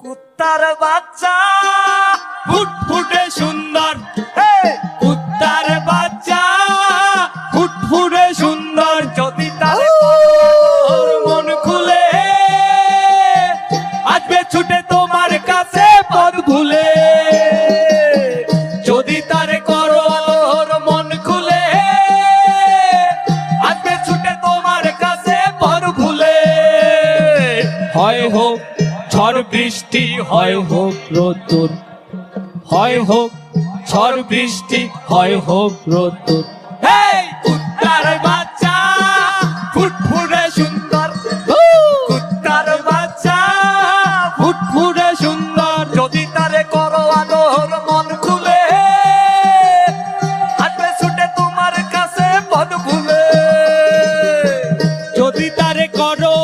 কুত্তার বাচ্চা। ফুটফুটে সুন্দর। হে কুত্তার বাচ্চা। ফুটফুটে সুন্দর। যদি তার মন খুলে আসবে ছুটে তোমার কাছে পদ ভুলে। যদি তার করো মন খুলে আসবে ছুটে তোমার কাছে পদ ভুলে। হয় হোক ঝড় বৃষ্টি, হয় হোক রতুর হয় হোক ঝড় বৃষ্টি, হয় হোক রতুর এই কুত্তার বাচ্চা, ফুটফুটে সুন্দর। কুত্তার বাচ্চা, ফুটফুটে সুন্দর। যদি তারে করো আদর, মন খুলে আসবে ছুটে তোমার কাছে পদ খুলে। যদি তারে করো